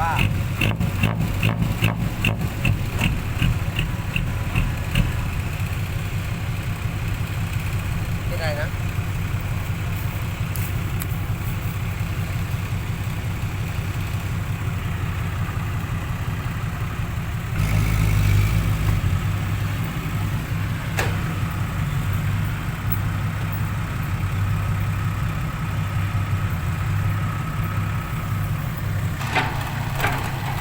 ว่า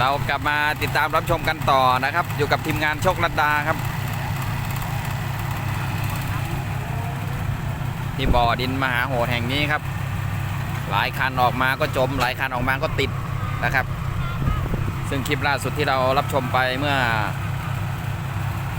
เรากลับมาติดตามรับชมกันต่อนะครับ อยู่กับทีมงานโชคลัดดาครับ ที่บ่อดินมหาโหดแห่งนี้ครับ หลายคันออกมาก็จม หลายคันออกมาก็ติดนะครับ ซึ่งคลิปล่าสุดที่เรารับชมไปเมื่อ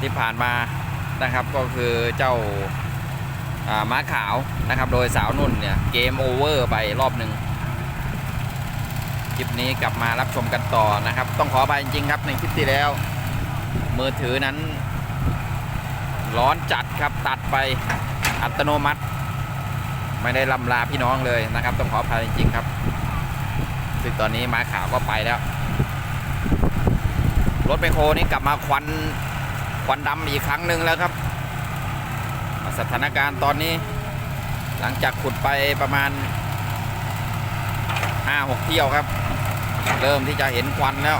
ที่ผ่านมานะครับ ก็คือเจ้าม้าขาวนะครับ โดยสาวนุ่นเนี่ยเกมโอเวอร์ไปรอบหนึ่ง ลิปนี้กลับมารับชมกันต่อนะครับ ต้องขอไปจริงๆครับในคลิปที่แล้ว มือถือนั้น ร้อนจัดครับตัดไปอัตโนมัติ ไม่ได้ลำลาพี่น้องเลยนะครับ ต้องขออภัยจริงๆครับซึ่งตอนนี้มาขาวก็ไปแล้ว รถไมโครนี่กลับมาควันควันดำอีกครั้งหนึ่งแล้วครับ สถานการณ์ตอนนี้ หลังจากขุดไปประมาณ ห้าหกเที่ยวครับ เริ่มที่จะเห็นควันแล้ว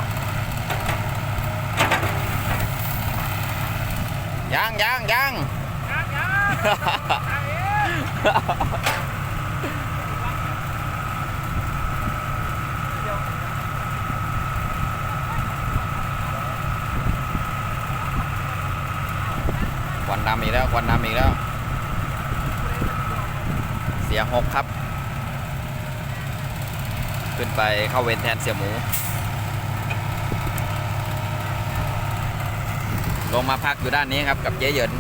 ยังยังยังควันดำอีกแล้วควันดำอีกแล้ว เสียหกครับ ขึ้นไปเข้าเวรแทนเสี่ยหมู ลงมาพักอยู่ด้านนี้ครับกับเจ๊เหยิน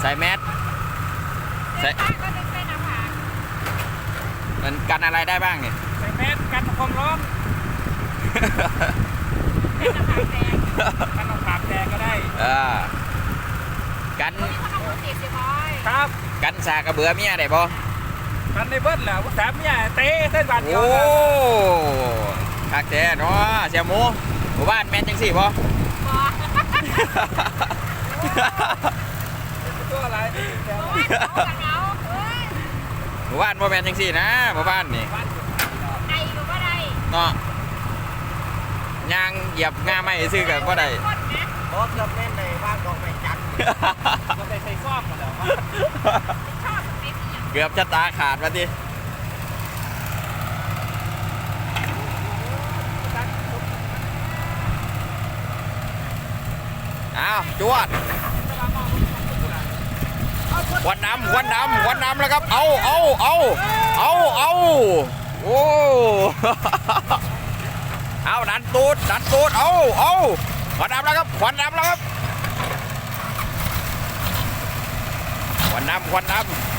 ใส่แมสใส่มันกันอะไรได้บ้างเนี่ยใส่แมสกันความร้อนกันเอาปากแดงก็ได้เออกันครับกันสากระเบือเมียได้บ่ กันในเบิ้ลแหละว่าสามเนี่ยเตะเส้นบาดเดียวโอ้นะคักแท้เนาะเสี่ยหมูหมู่บ้านแม่นจังสี่บ่ตัวอะไรนี่เดี๋ยวหมู่บ้านบ่แม่นจังสี่นะหมู่บ้านนี่บ้านอยู่เนาะยางเหยียบงาไม่ซื้อกันก็ได้รถเริ่มเล่นในบ้านดอกไม้จันทร์ก็ไปใส่ซ่อมหมดแล้วว่า เกือบจะตาขาดมาทีอ้าวจวดควันน้ำควันน้ำควันน้ำแล้วครับ เอาเอาเอาเอาเอาโอ้เอาดันตูดดันตูดเอาเอาควันน้ำแล้วครับควันน้ำแล้วครับควันน้ำควันน้ำ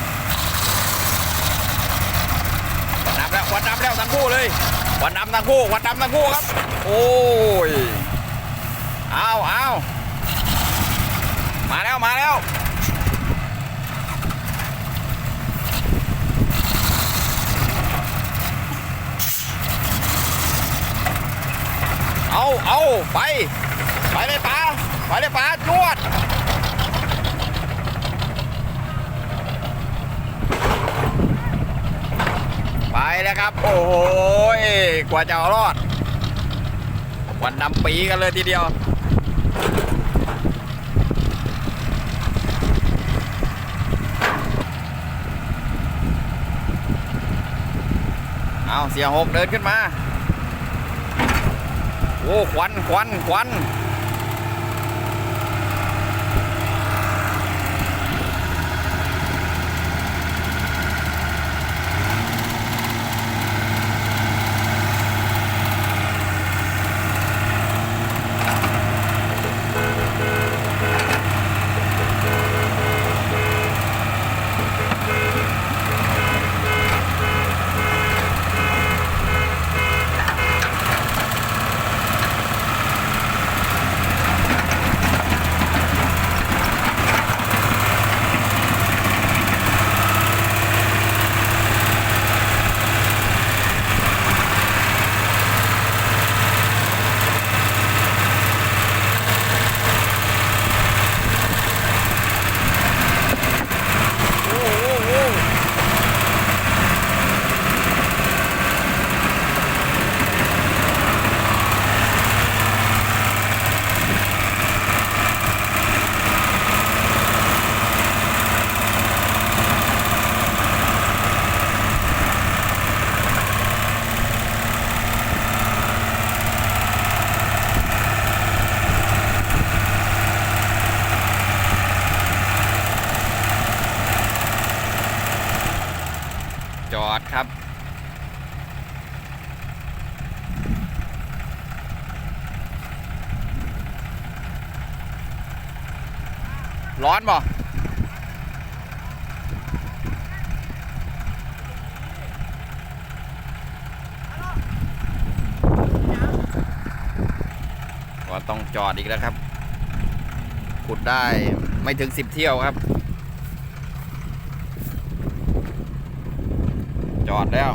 วันน้ำแล้วทั้งคู่เลยวันน้ำทั้งคู่วันน้ำทั้งคู่ครับ โอ้ยเอาเอามาแล้วมาแล้วเอาเอาไป ไปเลยป๋าไปเลยป๋าจวด ไปแล้วครับ โอ้โหยกว่าจะรอด วันดำปีกันเลยทีเดียว เอาเสียหกเดินขึ้นมา โอ้ควันควันควัน ร้อนบ่ก็ต้องจอดอีกแล้วครับ ขุดได้ไม่ถึงสิบเที่ยวครับ จอดแล้ว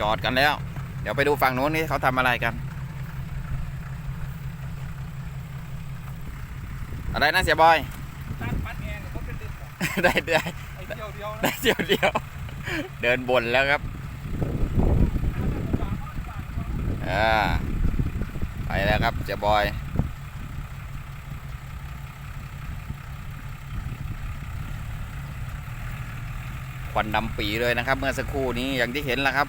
จอดกันแล้ว เดี๋ยวไปดูฝั่งโน้นนี่เขาทำอะไรกัน อะไรนะเสียบอย ตัดปัดแอนเขาเป็นเดือนได้ได้ไอ้เดียวเดียวนะได้เดียวเดียว เดินบนแล้วครับ อ่าไปแล้วครับเสียบอย ควันดำปีเลยนะครับ เมื่อสักครู่นี้อย่างที่เห็นแล้วครับ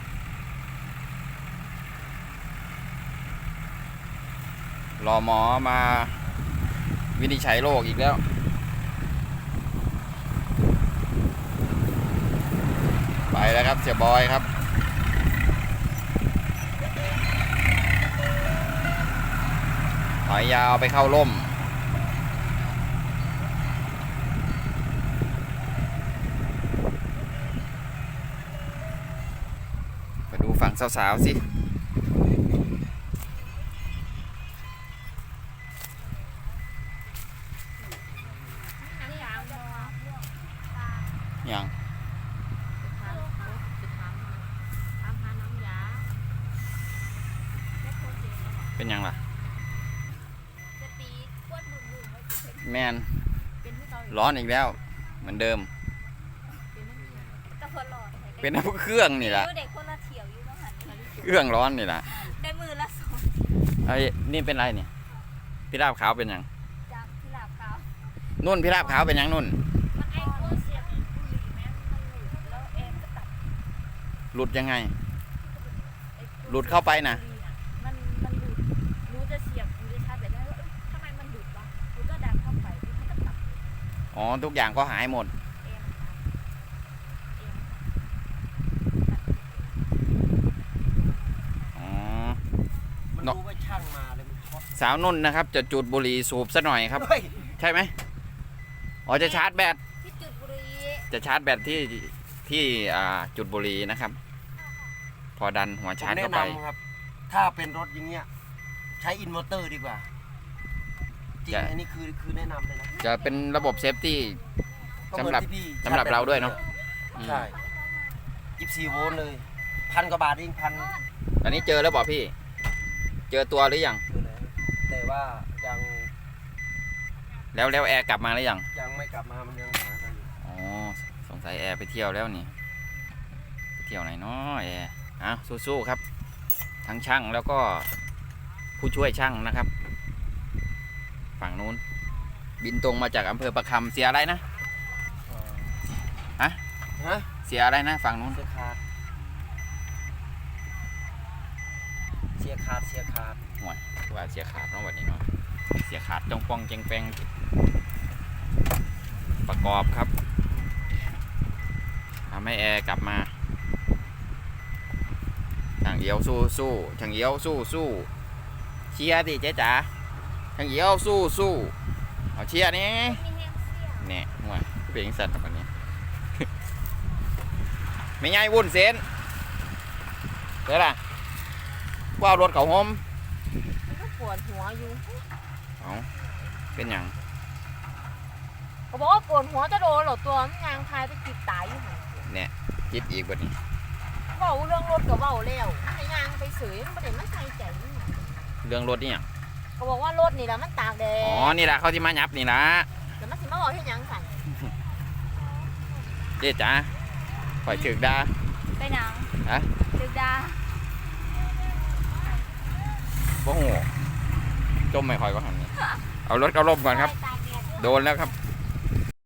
รอหมอมา วินิจฉัยโรคอีกแล้วไปแล้วครับเสียบอยครับ ถอยยาวไปเข้าร่มไปดูฝั่งสาวๆสิ เป็นหยังล่ะจะตีขวดบุญบุญไว้สิเป็นแมนเป็นที่เกาหลีร้อนอีกแล้ว เหมือนเดิม เป็นน้ำยาก็คนหลอดเป็นน้ำเครื่องนี่แหละอยู่เด็กคนละเที่ยวอยู่ต้องหันมาดูเครื่องร้อนนี่แหละได้มือละสองไอ้นี่เป็นไรเนี่ยพิราบขาวเป็นหยังจากที่หลับเขานุ่นพิราบขาวเป็นหยังนุ่นมันไอ้โคเสียบบุหรี่แม่มันหลุดแล้วเอ็มก็ตัดหลุดยังไงไอ้ตัวหลุดเข้าไปนะ อ๋อ ทุกอย่างก็หายหมดเอ็มเอ็มอ๋อ มันเนอะรู้ว่าช่างมาเลยมันช็อตสาวนุ่นนะครับ จะจุดบุหรี่สูบซะหน่อยครับ เฮ้ยใช่ไหมอ๋อจะชาร์จแบต ที่จุดบุหรี่จะชาร์จแบตที่ที่อ่าจุดบุหรี่นะครับ พอดันหัวผมชาร์จแนะเข้าไป นำครับ ถ้าเป็นรถอย่างเงี้ย ใช้อินเวอร์เตอร์ดีกว่า จริงจะ อันนี้คือคือแนะนำเลยนะจะเป็นระบบเซฟตี้ ก็เหมือนสำหรับที่พี่สำหรับชแตเราด้วยเนอะใช่ยี่สิบสี่โวลต์เลยพันกว่าบาทเองพันอันนี้เจอแล้วบอกพี่ เจอตัวหรือยังคือแล้วแต่ว่ายังแล้วแล้วแอร์กลับมาหรือยัง ยังไม่กลับมามันยังหากันอยู่อ๋อ สงสัยแอร์ไปเที่ยวแล้วนี่ ไปเที่ยวไหนเนาะแอร์อ้าวสู้ๆครับ ทั้งช่างแล้วก็ผู้ช่วยช่างนะครับ ฝั่งนู้น บินตรงมาจากอำเภอประคำเสียอะไรนะ ฮะ ฮะเสียอะไรนะฝั่งนู้น เสียขาดเสียขาดเสียขาดห่วยว่าเสียขาดเนาะวันนี้เนาะเสียขาดจองปองเจงแปงประกอบครับทำให้แอร์กลับมาช่างเอียวสู้สู้ช่างเอียวสู้สู้เชียร์ดิเจ๊จ๋า ช่างเอียวสู้สู้เอาเชียร์นี่มีแห้งเสียเนี่ยห่วยเปลี่ยนสัตว์แบบนี้ไม่ง่ายวุ่นเซนเดี๋ยวล่ะว่าเอารถเขาโฮมมันก็ปวดหัวอยู่เอาเป็นหยังเขาบอกว่าปวดหัวจะโดนเหรอตัวมันยางพายไปจิบตายอยู่ไหนเนี่ยจิตอีกบัดนี้เบาเรื่องรถกับเบาแล้วมันให้ยางไปเสยมันไม่ได้มาใส่ใจนี่เรื่องรถนี่หยัง เขาบอกว่ารถนี่แหละมันตากแดดอ๋อนี่แหละเขาที่มายับนี่นะแต่มันสิมาบอกให้หยังสั่นเจ๊จ๋าปล่อยถึกดาไปหนังฮะตึกดาบ่หูจมไม่ค่อยก็หันนี่เอารถเอาลมก่อนครับตากแดดโดนแล้วครับ